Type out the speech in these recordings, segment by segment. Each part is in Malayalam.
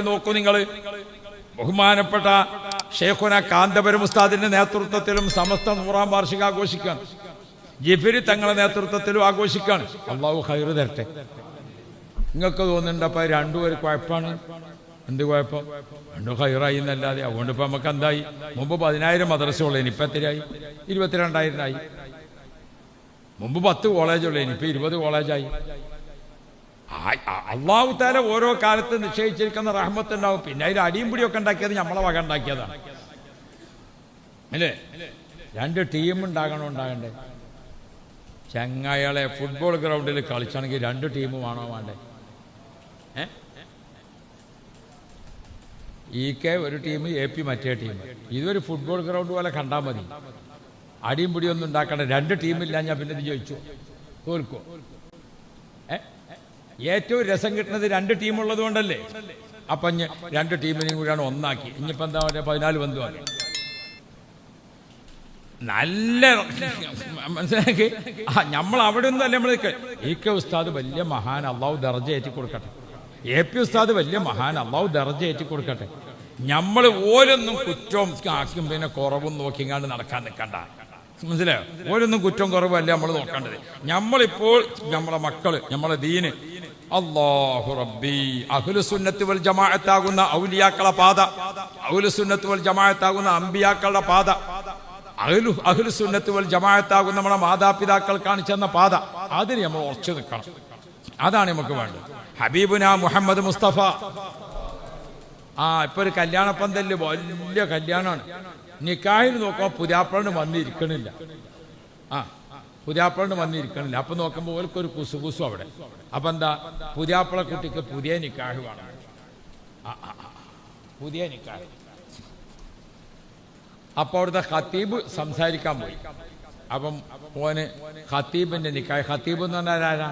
നോക്കൂ നിങ്ങൾ ബഹുമാനപ്പെട്ട ഷേഖുന കാന്തപുരം ഉസ്താദിന്റെ നേതൃത്വത്തിലും സമസ്ത നൂറാം വാർഷികം ആഘോഷിക്കുകയാണ് ജിഫിരി തങ്ങളുടെ നേതൃത്വത്തിലും ആഘോഷിക്കാണ്. അള്ളാഹു ഹൈറ് തരട്ടെ. നിങ്ങൾക്ക് തോന്നുന്നുണ്ട് അപ്പൊ രണ്ടും ഒരു കുഴപ്പമാണ്. എന്ത് കുഴപ്പം? രണ്ടു ഹൈറായി എന്നല്ലാതെ. അതുകൊണ്ട് ഇപ്പൊ നമുക്ക് എന്തായി? മുമ്പ് പതിനായിരം മദ്രസ ഉള്ളതിന് ഇപ്പൊ എത്രയായി? ഇരുപത്തിരണ്ടായിരം ആയി. മുമ്പ് പത്ത് കോളേജ് ഉള്ളതിന് ഇപ്പൊ ഇരുപത് കോളേജായി അള്ളാഹു താല ഓരോ കാലത്ത് നിശ്ചയിച്ചിരിക്കുന്ന റഹ്മത്ത് ഉണ്ടാവും പിന്നെ അതിൽ അടിയും പിടിയൊക്കെ ഉണ്ടാക്കിയത് നമ്മളെ വക ഉണ്ടാക്കിയതാണ്. അല്ലേ? രണ്ട് ടീം ഉണ്ടാകണോ ഉണ്ടാകണ്ടേ? ചങ്ങായാളെ ഫുട്ബോൾ ഗ്രൗണ്ടിൽ കളിച്ചാണെങ്കിൽ രണ്ട് ടീം വേണോ വേണ്ടേ? ഇ കെ ഒരു ടീം എ പി മറ്റേ ടീം ഇതൊരു ഫുട്ബോൾ ഗ്രൗണ്ട് പോലെ കണ്ടാൽ മതി. അടിയും പിടിയൊന്നും ഉണ്ടാക്കണ്ട. രണ്ട് ടീമില്ല ഞാൻ പിന്നെ ചോദിച്ചു തോൽക്കോ? ഏ? ഏറ്റവും രസം കിട്ടുന്നത് രണ്ട് ടീമുള്ളത് കൊണ്ടല്ലേ അപ്പൊ രണ്ട് ടീമിനെയും കൂടിയാണ് ഒന്നാക്കി. ഇനിയിപ്പോ എന്താ പറയുക പതിനാല് ബന്ധുവാണ് നല്ല മനസ്സിലാക്കി? നമ്മൾ അവിടെ ഒന്നല്ല നമ്മൾ ഇ കെ ഉസ്താദ് വലിയ മഹാൻ അള്ളാഹു ദർജ ഏറ്റി കൊടുക്കട്ടെ. എ പി ഉസ്താദ് വലിയ മഹാൻ അള്ളാഹു ദർജ ഏറ്റി കൊടുക്കട്ടെ. നമ്മൾ ഓരോന്നും കുറ്റവും ആക്കും പിന്നെ കുറവും നോക്കിങ്ങാണ്ട് നടക്കാൻ നിൽക്കണ്ട മനസ്സിലായോ? ഓരോന്നും കുറ്റവും കുറവല്ല നമ്മൾ നോക്കേണ്ടത്. നമ്മളിപ്പോൾ നമ്മളെ മക്കൾ നമ്മളെ ദീന് അള്ളാഹു റബ്ബി അഹുലുസുന്നത്ത് വൽ ജമാഅത്താകുന്ന ഔലിയാക്കളെ പാത അഹുലുസുന്നത്ത് വൽ ജമാഅത്താകുന്ന അമ്പിയാക്കളുടെ പാത അഹ്ലു അഹ്ലു സുന്നത്ത് വൽ ജമാഅത്താകുന്ന നമ്മുടെ മാതാപിതാക്കൾ കാണിച്ചെന്ന പാത അതിന് നമ്മൾ ഉറച്ചു നിൽക്കണം. അതാണ് നമുക്ക് വേണ്ടത്. ഹബീബുന മുഹമ്മദ് മുസ്തഫ. ആ ഇപ്പൊ ഒരു കല്യാണ പന്തൽ വലിയ കല്യാണമാണ്. നിക്കായി നോക്കുമ്പോൾ പുതിയാപ്പളിന് വന്നിരിക്കണില്ല. ആ പുതിയാപ്പളിന് വന്നിരിക്കണില്ല. അപ്പൊ നോക്കുമ്പോൾ ഓർക്കൊരു കുസു കുസു അവിടെ. അപ്പൊ എന്താ? പുതിയാപ്പള കുട്ടിക്ക് പുതിയ നിക്കാഹുവാണ്. പുതിയ നിക്കാഹ്. അപ്പോൾ അവിടുത്തെ ഖത്തീബ് സംസാരിക്കാൻ പോയി. അപ്പം ഓന് ഖത്തീബിന്റെ നിക്കായ് ഖത്തീബ് എന്ന് പറഞ്ഞാൽ ആരാ?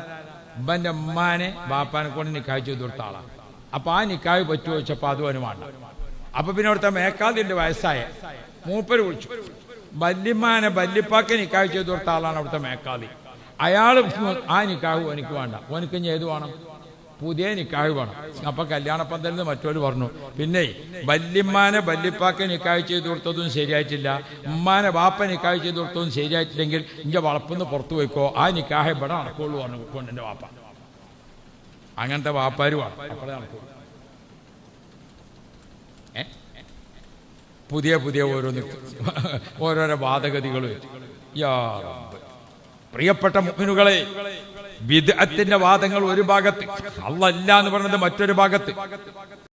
ഉമ്മന്റെ ഉമ്മാനെ ബാപ്പാനെ കൊണ്ട് നിക്കായ് ചെയ്ത് കൊടുത്ത ആളാണ് അപ്പൊ ആ നിക്കായ് പറ്റുമോ വെച്ചപ്പോ അതും അവന് വേണ്ട. അപ്പൊ പിന്നെ അവിടുത്തെ മേക്കാതിന്റെ വയസ്സായ. മൂപ്പര് വിളിച്ചു. വല്യമ്മാനെ വല്യപ്പാക്ക് നിക്കാവ് ചെയ്ത് കൊടുത്ത ആളാണ് അവിടുത്തെ മേക്കാളി അയാൾ ആ നിക്കാഹ് എനിക്ക് വേണ്ട. ഓനിക്ക് ഇനി ഏത് വേണം? പുതിയ നിക്കാഹ് വേണം. അപ്പൊ കല്യാണപ്പന്തലിൽ നിന്ന് മറ്റൊരു പറഞ്ഞു. പിന്നെ വല്യമ്മാനെ വല്യപ്പാക്കെ നിക്കാഹ് ചെയ്ത് കൊടുത്തതും ശരിയായിട്ടില്ല. ഉമ്മാനെ വാപ്പ നിക്കാഹ് ചെയ്ത് കൊടുത്തതും ശരിയായിട്ടില്ലെങ്കിൽ ഇന്റെ വളപ്പിന്ന് പുറത്തു പോയിക്കോ. ആ നിക്കാഹ് ഇവിടെ നടക്കുള്ളൂ പറഞ്ഞു കൊണ്ടെന്റെ വാപ്പ. അങ്ങനത്തെ വാപ്പാരുമാണ് അപ്പോഴേ നടക്കുള്ളൂ? പുതിയ പുതിയ ഓരോന്ന് ഓരോരോ റബ്ബ്. പ്രിയപ്പെട്ട മുഅ്മിനുകളെ വിദഗ്ധത്തിന്റെ വാദങ്ങൾ ഒരു ഭാഗത്ത് അല്ല എന്ന് പറഞ്ഞത് മറ്റൊരു ഭാഗത്ത്